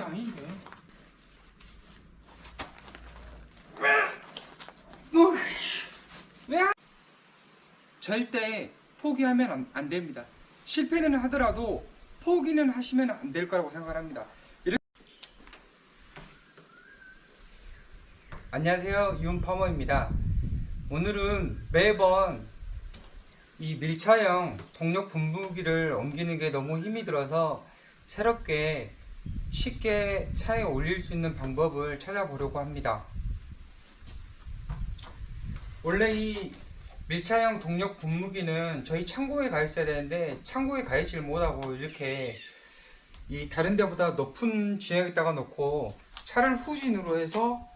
그게 아닌데. 뭐, 왜? 안- 절대 포기하면 안, 안 됩니다. 실패는 하더라도 포기는 하시면 안 될 거라고 생각합니다. 안녕하세요. 윤파머입니다. 오늘은 매번 이 밀차형 동력 분무기를 옮기는 게 너무 힘이 들어서 새롭게 쉽게 차에 올릴 수 있는 방법을 찾아보려고 합니다. 원래 이 밀차형 동력 분무기는 저희 창고에 가 있어야 되는데 창고에 가 있지를 못하고 이렇게 이 다른 데보다 높은 지역에다가 놓고 차를 후진으로 해서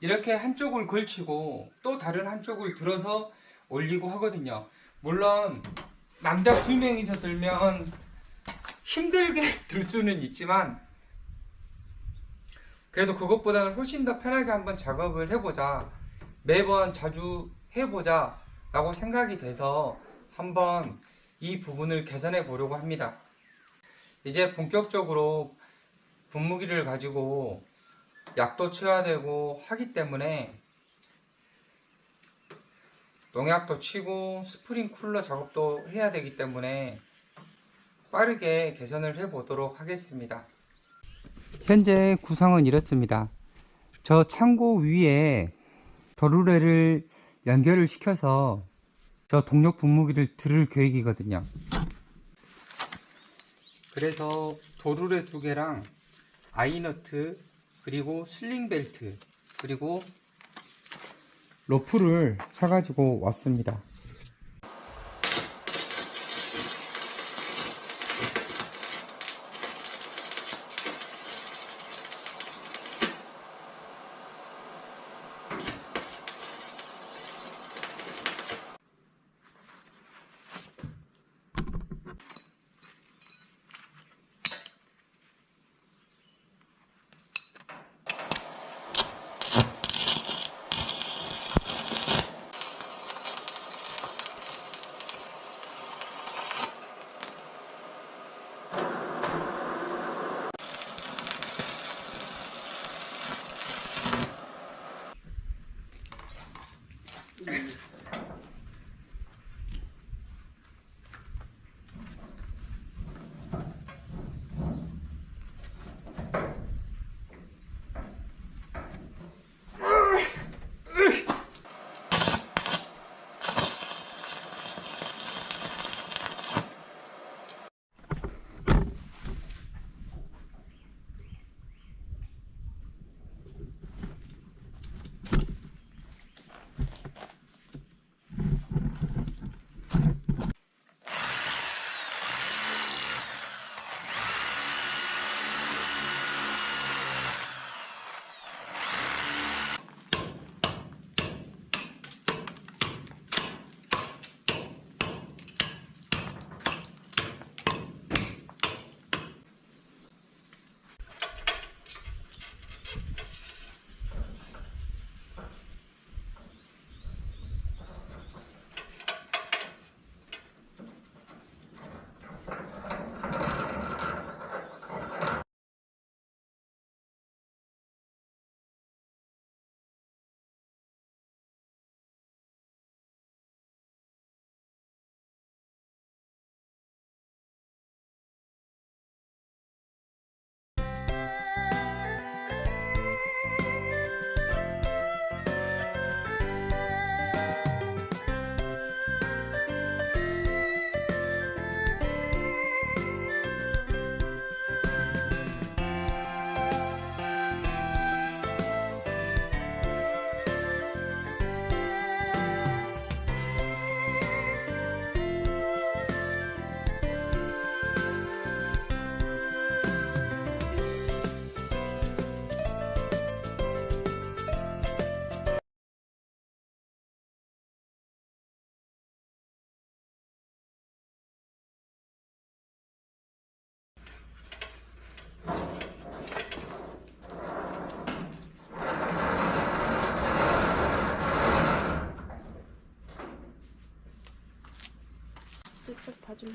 이렇게 한쪽을 걸치고 또 다른 한쪽을 들어서 올리고 하거든요. 물론 남자 두 명이서 들면 힘들게 들 수는 있지만 그래도 그것보다는 훨씬 더 편하게 한번 작업을 해보자. 매번 자주 해보자. 라고 생각이 돼서 한번 이 부분을 개선해 보려고 합니다. 이제 본격적으로 분무기를 가지고 약도 쳐야 되고 하기 때문에 농약도 치고 스프링 쿨러 작업도 해야 되기 때문에 빠르게 개선을 해 보도록 하겠습니다. 현재 구성은 이렇습니다. 저 창고 위에 도르래를 연결을 시켜서 저 동력 분무기를 들을 계획이거든요. 그래서 도르래 두 개랑 아이너트 그리고 슬링 벨트 그리고 로프를 사가지고 왔습니다.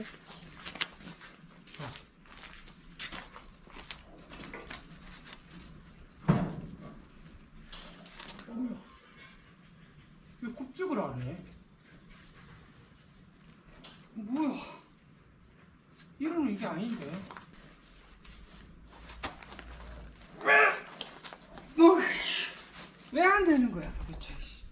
그렇지. 어머야. 왜 꼽죽을 안 해? 뭐야? 이러는 이게 아닌데. 뭐, 왜안 되는 거야 도대체? 씨.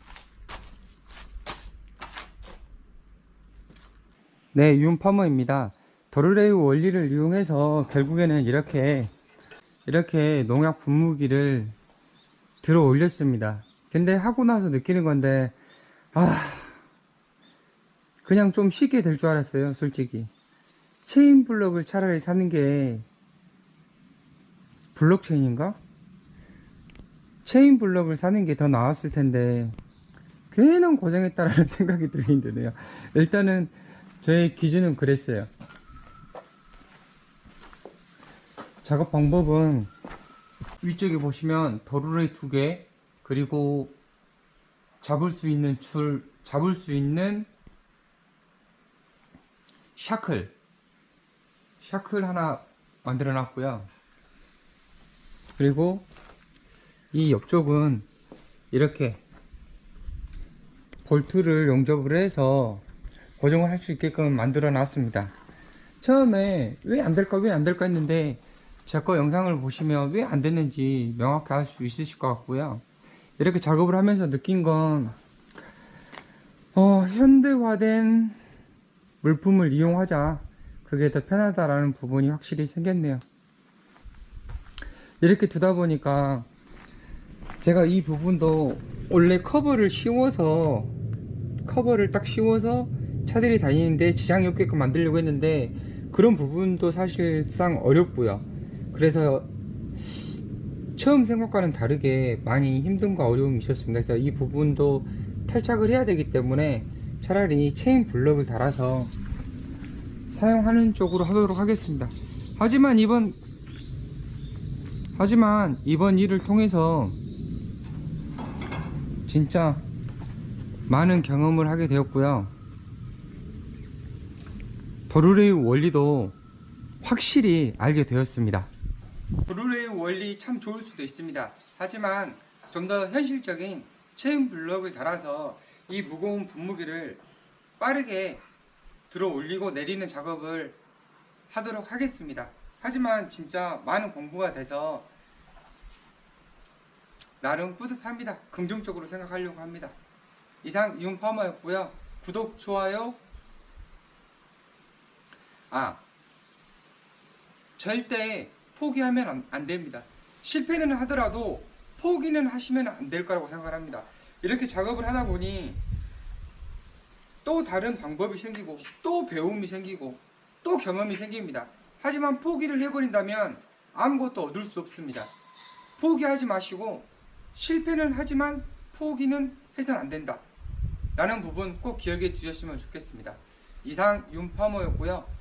네, 윤파머입니다. 도르레이 원리를 이용해서 결국에는 이렇게 이렇게 농약 분무기를 들어 올렸습니다. 근데 하고 나서 느끼는 건데, 아, 그냥 좀 쉽게 될 줄 알았어요, 솔직히. 체인 블럭을 차라리 사는 게, 블록체인인가? 체인 블럭을 사는 게 더 나았을 텐데, 괜한 고생했다라는 생각이 들긴 드네요. 일단은, 저의 기준은 그랬어요. 작업 방법은, 위쪽에 보시면 도르레이 두 개, 그리고 잡을 수 있는 줄, 잡을 수 있는 샤클, 샤클 하나 만들어 놨고요. 그리고 이 옆쪽은 이렇게 볼트를 용접을 해서 고정을 할 수 있게끔 만들어 놨습니다. 처음에 왜 안 될까 왜 안 될까 했는데 제 거 영상을 보시면 왜 안 됐는지 명확히 알 수 있으실 것 같고요. 이렇게 작업을 하면서 느낀 건 어, 현대화된 물품을 이용하자. 그게 더 편하다라는 부분이 확실히 생겼네요. 이렇게 두다 보니까 제가 이 부분도 원래 커버를 씌워서 커버를 딱 씌워서 차들이 다니는데 지장이 없게끔 만들려고 했는데 그런 부분도 사실상 어렵고요. 그래서 처음 생각과는 다르게 많이 힘듦과 어려움이 있었습니다. 그래서 이 부분도 탈착을 해야 되기 때문에 차라리 체인 블럭을 달아서 사용하는 쪽으로 하도록 하겠습니다. 하지만 이번 하지만 이번 일을 통해서 진짜 많은 경험을 하게 되었고요. 도르레이 원리도 확실히 알게 되었습니다. 도르레이 원리 참 좋을 수도 있습니다. 하지만 좀 더 현실적인 체인 블럭을 달아서 이 무거운 분무기를 빠르게 들어 올리고 내리는 작업을 하도록 하겠습니다. 하지만 진짜 많은 공부가 돼서 나름 뿌듯합니다. 긍정적으로 생각하려고 합니다. 이상 윤파머였고요. 구독, 좋아요. 아, 절대 포기하면 안, 안 됩니다. 실패는 하더라도 포기는 하시면 안 될 거라고 생각을 합니다. 이렇게 작업을 하다 보니 또 다른 방법이 생기고 또 배움이 생기고 또 경험이 생깁니다. 하지만 포기를 해버린다면 아무것도 얻을 수 없습니다. 포기하지 마시고 실패는 하지만 포기는 해서는 안 된다. 라는 부분 꼭 기억해 주셨으면 좋겠습니다. 이상 윤파머였고요.